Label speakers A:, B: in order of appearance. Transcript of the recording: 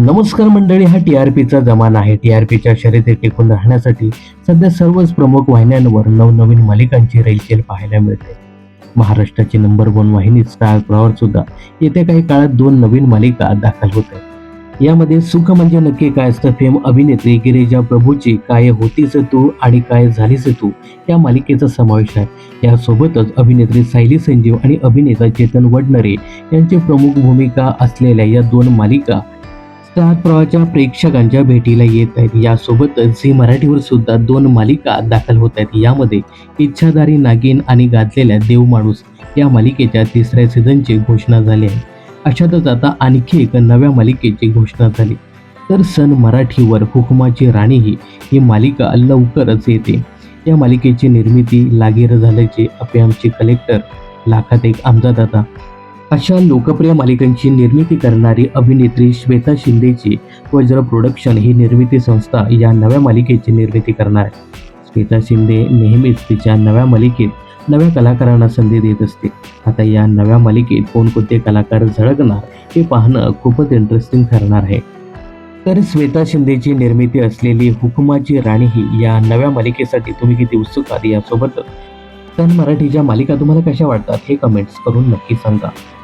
A: नमस्कार मंडळी हा टी आर पीचा जमाना आहे. टी आर पीच्या शर्यती टिकून राहण्यासाठी सध्या सर्वच प्रमुख वाहिन्यांवर नवनवीन मालिकांची रेलचेल पाहायला मिळते. महाराष्ट्राची नंबर वन वाहिनी स्टार प्रवार सुद्धा येत्या काही काळात दोन नवीन मालिका दाखल होत आहेत. यामध्ये सुख म्हणजे नक्की काय असतं फेम अभिनेत्री गिरीजा प्रभूची काय होतीस तू आणि काय झालीस तू या मालिकेचा समावेश आहे. यासोबतच अभिनेत्री सायली संजीव आणि अभिनेता चेतन वडनरे यांची प्रमुख भूमिका असलेल्या या दोन मालिका स्टार प्रवाहाच्या प्रेक्षकांच्या भेटीला येत आहेत. यासोबतच झी मराठीवर सुद्धा दोन मालिका दाखल होत आहेत. यामध्ये इच्छाधारी नागिन आणि गाजलेल्या देव माणूस या मालिकेच्या तिसऱ्या सीझनची घोषणा झाली आहे. अशातच आता आणखी एक नव्या मालिकेची घोषणा झाली. तर सन मराठीवर हुकुमाची राणी ही ही मालिका लवकरच येते. या मालिकेची निर्मिती लागीर झाल्याचे अपयामचे कलेक्टर लाखात एक आमदार दादा अशा लोकप्रिय मालिकांची निर्मिती करणारी अभिनेत्री श्वेता शिंदेची वज्र प्रोडक्शन ही निर्मिती संस्था या नव्या मालिकेची निर्मिती करणार आहे. श्वेता शिंदे नेहमीच तिच्या नव्या मालिकेत नव्या कलाकारांना संधी देत असते. आता या नव्या मालिकेत कोणकोणते कलाकार झळकणार हे पाहणं खूपच इंटरेस्टिंग ठरणार आहे. तर श्वेता शिंदेची निर्मिती असलेली हुकुमाची राणी ही या नव्या मालिकेसाठी तुम्ही किती उत्सुक आहात यासोबतच. तर मराठीच्या मालिका तुम्हाला कशा वाटतात हे कमेंट्स करून नक्की सांगा.